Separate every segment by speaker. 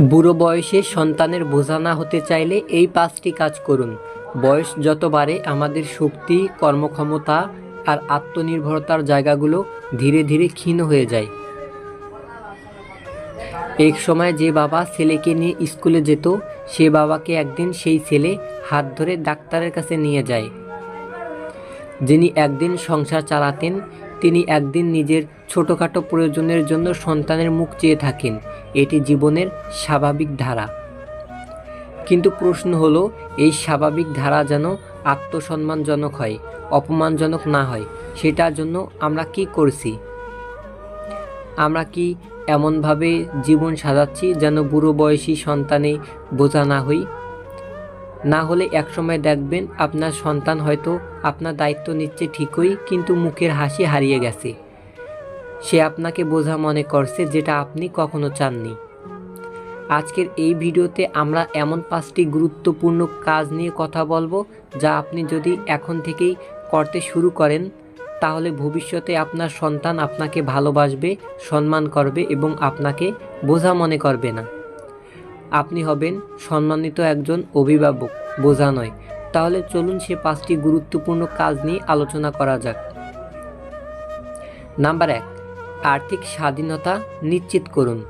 Speaker 1: বুড়ো বয়সে সন্তানের বোঝা না হতে চাইলে এই পাঁচটি কাজ করুন। বয়স যত বাড়ে, আমাদের শক্তি, কর্মক্ষমতা আর আত্মনির্ভরতার জায়গাগুলো ধীরে ধীরে ক্ষীণ হয়ে যায়। এক সময় যে বাবা ছেলেকে নিয়ে স্কুলে যেত, সে বাবাকে একদিন সেই ছেলে হাত ধরে ডাক্তারের কাছে নিয়ে যায়। যিনি একদিন সংসার চালাতেন তিনি একদিন নিজের ছোটোখাটো প্রয়োজনের জন্য সন্তানের মুখ চেয়ে থাকেন। এটি জীবনের স্বাভাবিক ধারা। কিন্তু প্রশ্ন হলো, এই স্বাভাবিক ধারা যেন আত্মসম্মানজনক হয়, অপমানজনক না হয়, সেটার জন্য আমরা কি করছি? আমরা কি এমনভাবে জীবন সাজাচ্ছি যেন বুড়ো বয়সী সন্তানে বোঝা না হই? না হলে একসময় দেখবেন আপনার সন্তান হয়তো আপনার দায়িত্ব নিচ্ছে ঠিকই, কিন্তু মুখের হাসি হারিয়ে গেছে। সে আপনাকে বোঝা মনে করছে যেটা আপনি কখনো চাননি। আজকের এই ভিডিওতে আমরা এমন পাঁচটি গুরুত্বপূর্ণ কাজ নিয়ে কথা বলব যা আপনি যদি এখন থেকেই করতে শুরু করেন, তাহলে ভবিষ্যতে আপনার সন্তান আপনাকে ভালোবাসবে, সম্মান করবে এবং আপনাকে বোঝা মনে করবে না। আপনি হবেন সম্মানিত একজন অভিভাবক, বোঝা নয়। তাহলে চলুন সে পাঁচটি গুরুত্বপূর্ণ কাজ নিয়ে আলোচনা করা যাক। নাম্বার এক, আর্থিক স্বাধীনতা নিশ্চিত করুন।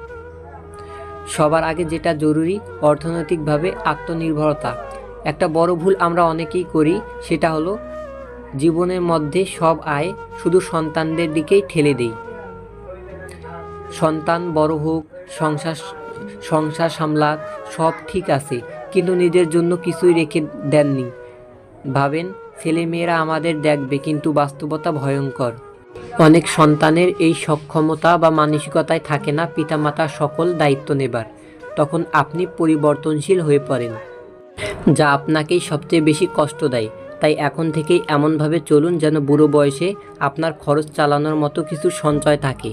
Speaker 1: সবার আগে যেটা জরুরি, অর্থনৈতিকভাবে আত্মনির্ভরতা। একটা বড় ভুল আমরা অনেকেই করি, সেটা হলো জীবনের মধ্যে সব আয় শুধু সন্তানদের দিকেই ঠেলে দেই। সন্তান বড় হোক, সংসার সংসার সামলাক সব ঠিক আছে, কিন্তু নিজের জন্য কিছুই রেখে দেননি। ভাবেন, ছেলেমেয়েরা আমাদের দেখবে, কিন্তু বাস্তবতা ভয়ঙ্কর। অনেক সন্তানের এই সক্ষমতা বা মানসিকতায় থাকে না পিতামাতা সকল দায়িত্ব নেবার। তখন আপনি পরিবর্তনশীল হয়ে পড়েন, যা আপনাকেই সবচেয়ে বেশি কষ্ট দেয়। তাই এখন থেকেই এমনভাবে চলুন যেন বুড়ো বয়সে আপনার খরচ চালানোর মতো কিছু সঞ্চয় থাকে।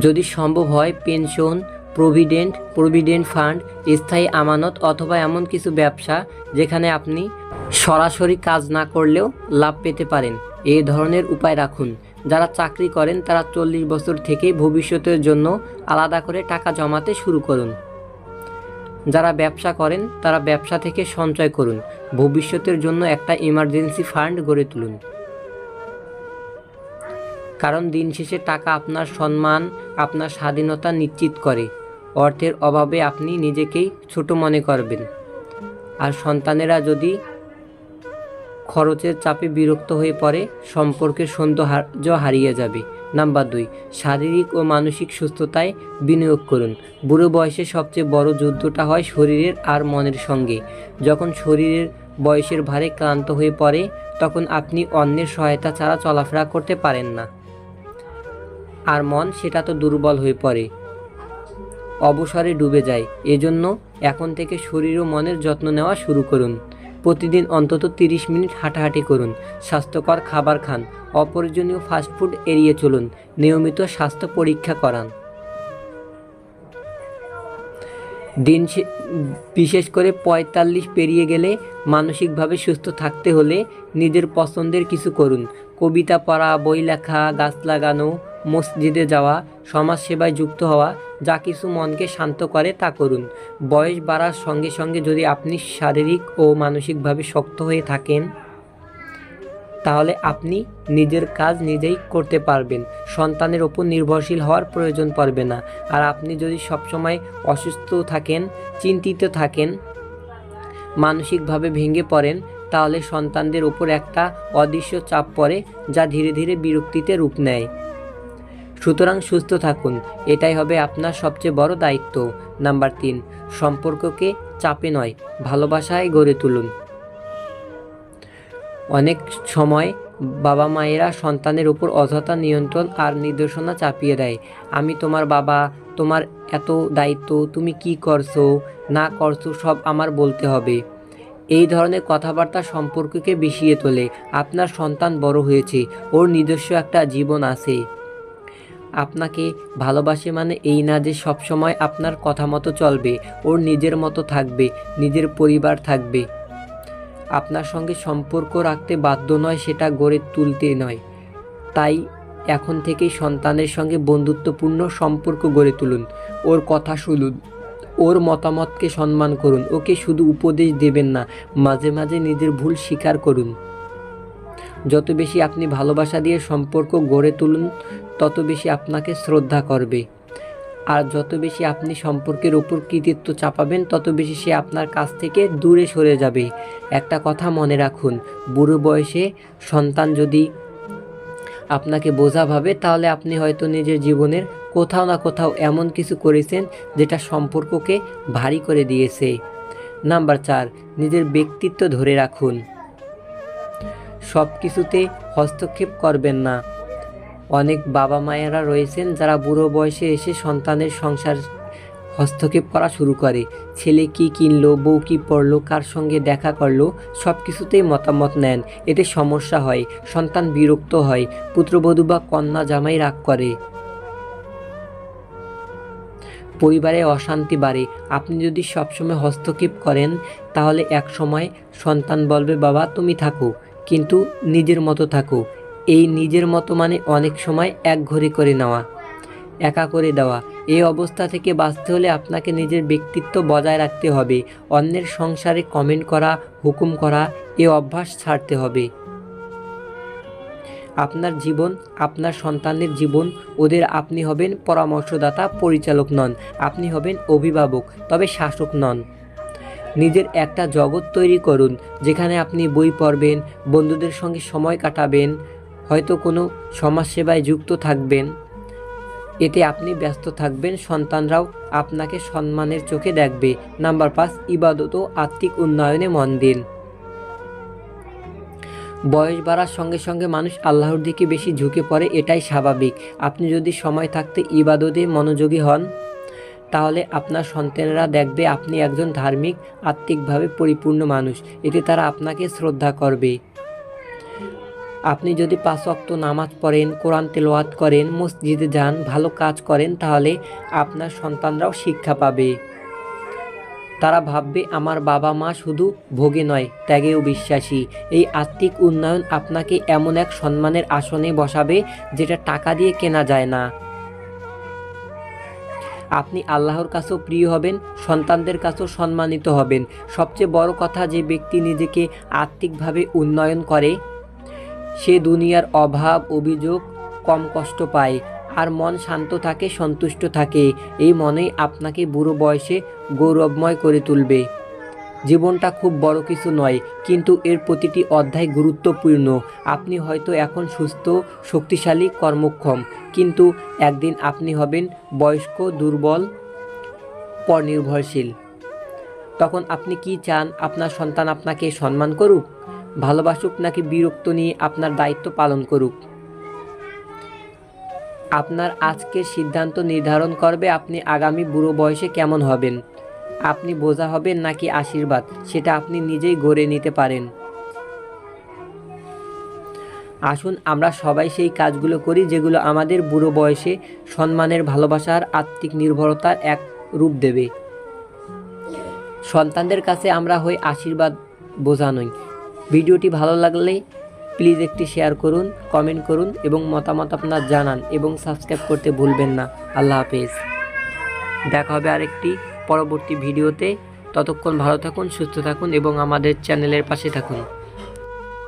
Speaker 1: যদি সম্ভব হয়, পেনশন, প্রভিডেন্ট প্রভিডেন্ট ফান্ড, স্থায়ী আমানত অথবা এমন কিছু ব্যবসা যেখানে আপনি সরাসরি কাজ না করলেও লাভ পেতে পারেন। এই ধরনের উপায় রাখুন। যারা চাকরি করেন, তারা চল্লিশ বছর থেকে ভবিষ্যতের জন্য আলাদা করে টাকা জমাতে শুরু করুন। যারা ব্যবসা করেন, তারা ব্যবসা থেকে সঞ্চয় করুন। ভবিষ্যতের জন্য একটা ইমার্জেন্সি ফান্ড গড়ে তুলুন। কারণ দিন শেষে টাকা আপনার সম্মান, আপনার স্বাধীনতা নিশ্চিত করে। অর্থের অভাবে আপনি নিজেকেই ছোট মনে করবেন। আর সন্তানেরা যদি খরচের চাপে বিরক্ত হয়ে পড়ে, সম্পর্কের সৌন্দর্য হারিয়ে যাবে। নাম্বার দুই, শারীরিক ও মানসিক সুস্থতায় বিনিয়োগ করুন। বুড়ো বয়সে সবচেয়ে বড় যুদ্ধটা হয় শরীরের আর মনের সঙ্গে। যখন শরীরের বয়সের ভারে ক্লান্ত হয়ে পড়ে, তখন আপনি অন্যের সহায়তা ছাড়া চলাফেরা করতে পারেন না। আর মন সেটা তো দুর্বল হয়ে পড়ে। অবসরে ডুবে যায়। এজন্য এখন থেকে শরীর ও মনের যত্ন নেওয়া শুরু করুন। প্রতিদিন অন্তত তিরিশ মিনিট হাঁটাহাঁটি করুন। স্বাস্থ্যকর খাবার খান। অপ্রয়োজনীয় ফাস্টফুড এড়িয়ে চলুন। নিয়মিত স্বাস্থ্য পরীক্ষা করান। দিন বিশেষ করে পঁয়তাল্লিশ পেরিয়ে গেলে মানসিকভাবে সুস্থ থাকতে হলে নিজের পছন্দের কিছু করুন। কবিতা পড়া, বই লেখা, গাছ লাগানো মসজিদে যাওয়া, সমাজসেবায় যুক্ত হওয়া, যা কিছু মনকে শান্ত করে তা করুন। বয়স বাড়ার সঙ্গে সঙ্গে যদি আপনি শারীরিক ও মানসিকভাবে শক্ত হয়ে থাকেন, তাহলে আপনি নিজের কাজ নিজেই করতে পারবেন। সন্তানের ওপর নির্ভরশীল হওয়ার প্রয়োজন পড়বে না। আর আপনি যদি সবসময় অসুস্থ থাকেন, চিন্তিত থাকেন, মানসিকভাবে ভেঙে পড়েন, তাহলে সন্তানদের ওপর একটা অদৃশ্য চাপ পড়ে, যা ধীরে ধীরে বিরক্তিতে রূপ নেয়। সুতরাং সুস্থ থাকুন। এটাই হবে আপনার সবচেয়ে বড় দায়িত্ব। নাম্বার তিন, সম্পর্ককে চাপে নয়, ভালোবাসায় গড়ে তুলুন। অনেক সময় বাবা মায়েরা সন্তানের উপর অযথা নিয়ন্ত্রণ আর নির্দেশনা চাপিয়ে দেয়। আমি তোমার বাবা, তোমার এত দায়িত্ব, তুমি কি করছ, না করছ, সব আমার বলতে হবে। এই ধরনের কথাবার্তা সম্পর্ককে বিষিয়ে তোলে। আপনার সন্তান বড় হয়েছে, ওর নিজস্ব একটা জীবন আছে। আপনাকে ভালোবাসে মানে এই না যে সবসময় আপনার কথা মতো চলবে, ওর নিজের মতো থাকবে, নিজের পরিবার থাকবে। আপনার সঙ্গে সম্পর্ক রাখতে বাধ্য নয়, সেটা গড়ে তুলতে নয়। তাই এখন থেকেই সন্তানের সঙ্গে বন্ধুত্বপূর্ণ সম্পর্ক গড়ে তুলুন। ওর কথা শুনুন, ওর মতামতকে সম্মান করুন, ওকে শুধু উপদেশ দেবেন না, মাঝে মাঝে নিজের ভুল স্বীকার করুন। যত বেশি আপনি ভালোবাসা দিয়ে সম্পর্ক গড়ে তুলুন তত বেশি আপনাকে শ্রদ্ধা করবে। আর যত বেশি আপনি সম্পর্কের উপর কৃতিত্ব চাপাবেন, তত বেশি সে আপনার কাছ থেকে দূরে সরে যাবে। একটা কথা মনে রাখুন, বুড়ো বয়সে সন্তান যদি আপনাকে বোঝা ভাবে, তাহলে আপনি হয়তো নিজের জীবনের কোথাও না কোথাও এমন কিছু করেছেন, যেটা সম্পর্ককে ভারী করে দিয়েছে। নাম্বার চার, নিজের ব্যক্তিত্ব ধরে রাখুন। সব কিছুতে হস্তক্ষেপ করবেন না। অনেক বাবা মায়েরা রয়েছেন যারা বুড়ো বয়সে এসে সন্তানের সংসার হস্তক্ষেপ করা শুরু করে। ছেলে কি কিনলো, বউ কি পড়ল, কার সঙ্গে দেখা করল সব কিছুতেই মতামত নেন। এতে সমস্যা হয়, সন্তান বিরক্ত হয়, পুত্রবধূ বা কন্যা জামাই রাগ করে। পরিবারে অশান্তি বাড়ে। আপনি যদি সবসময় হস্তক্ষেপ করেন, তাহলে এক সময় সন্তান বলবে, বাবা, তুমি থাকো। কিন্তু নিজের মতো থাকো। এই নিজের মতো মানে অনেক সময় এক ঘরে করে নেওয়া, একা করে দেওয়া। এই অবস্থা থেকে বাঁচতে হলে আপনাকে নিজের ব্যক্তিত্ব বজায় রাখতে হবে, অন্যের সংসারে কমেন্ট করা, হুকুম করা, এ অভ্যাস ছাড়তে হবে। আপনার জীবন, আপনার সন্তানের জীবন, ওদের আপনি হবেন পরামর্শদাতা, পরিচালক নন, আপনি হবেন অভিভাবক, তবে শাসক নন। নিজের একটা জগৎ তৈরি করুন, যেখানে আপনি বই পড়বেন, বন্ধুদের সঙ্গে সময় কাটাবেন হয়তো কোনো সমাজসেবায় যুক্ত থাকবেন। এতে আপনি ব্যস্ত থাকবেন, সন্তানরাও আপনাকে সম্মানের চোখে দেখবে। নাম্বার পাঁচ, ইবাদত ও আত্মিক উন্নয়নে মন দিন। বয়স বাড়ার সঙ্গে সঙ্গে মানুষ আল্লাহর দিকে বেশি ঝুঁকে পড়ে, এটাই স্বাভাবিক। আপনি যদি সময় থাকতে ইবাদতে মনোযোগী হন, তাহলে আপনার সন্তানেরা দেখবে আপনি একজন ধার্মিক, আত্মিকভাবে পরিপূর্ণ মানুষ। এতে তারা আপনাকে শ্রদ্ধা করবে। আপনি যদি পাঁচ অক্ত নামাজ পড়েন, কোরআন তেলাওয়াত করেন, মসজিদে যান, ভালো কাজ করেন, তাহলে আপনার সন্তানরাও শিক্ষা পাবে। তারা ভাববে, আমার বাবা মা শুধু ভোগে নয়, ত্যাগেও বিশ্বাসী। এই আত্মিক উন্নয়ন আপনাকে এমন এক সম্মানের আসনে বসাবে, যেটা টাকা দিয়ে কেনা যায় না। আপনি আল্লাহর কাছেও প্রিয় হবেন, সন্তানদের কাছেও সম্মানিত হবেন। সবচেয়ে বড় কথা, যে ব্যক্তি নিজেকে আত্মিকভাবে উন্নয়ন করে সে দুনিয়ার অভাব, অভিযোগ, কম কষ্ট পায়। আর মন শান্ত থাকে, সন্তুষ্ট থাকে। এই মনেই আপনাকে বুড়ো বয়সে গৌরবময় করে তুলবে। জীবনটা খুব বড় কিছু নয়, কিন্তু এর প্রতিটি অধ্যায় গুরুত্বপূর্ণ। আপনি হয়তো এখন সুস্থ, শক্তিশালী, কর্মক্ষম। কিন্তু একদিন আপনি হবেন বয়স্ক, দুর্বল, পরনির্ভরশীল। তখন আপনি কি চান আপনার সন্তান আপনাকে সম্মান করুক? ভালোবাসুক নাকি বিরক্ত নিয়ে আপনার দায়িত্ব পালন করুক। আপনার আজকের সিদ্ধান্ত নির্ধারণ করবে আপনি আগামী বুড়ো বয়সে কেমন হবেন। আপনি বোঝা হবেন নাকি আশীর্বাদ, সেটা আপনি নিজেই গড়ে নিতে পারেন। আসুন আমরা সবাই সেই কাজগুলো করি যেগুলো আমাদের বুড়ো বয়সে সম্মানের, ভালোবাসার, আত্মিক নির্ভরতার এক রূপ দেবে। সন্তানদের কাছে আমরা হই আশীর্বাদ বোঝানোই। ভিডিওটি ভালো লাগলে প্লিজ একটি শেয়ার করুন, কমেন্ট করুন এবং মতামত আপনার জানান এবং সাবস্ক্রাইব করতে ভুলবেন না। আল্লাহ হাফেজ। দেখা হবে আরেকটি পরবর্তী ভিডিওতে। ততক্ষণ ভালো থাকুন, সুস্থ থাকুন এবং আমাদের চ্যানেলের পাশে থাকুন।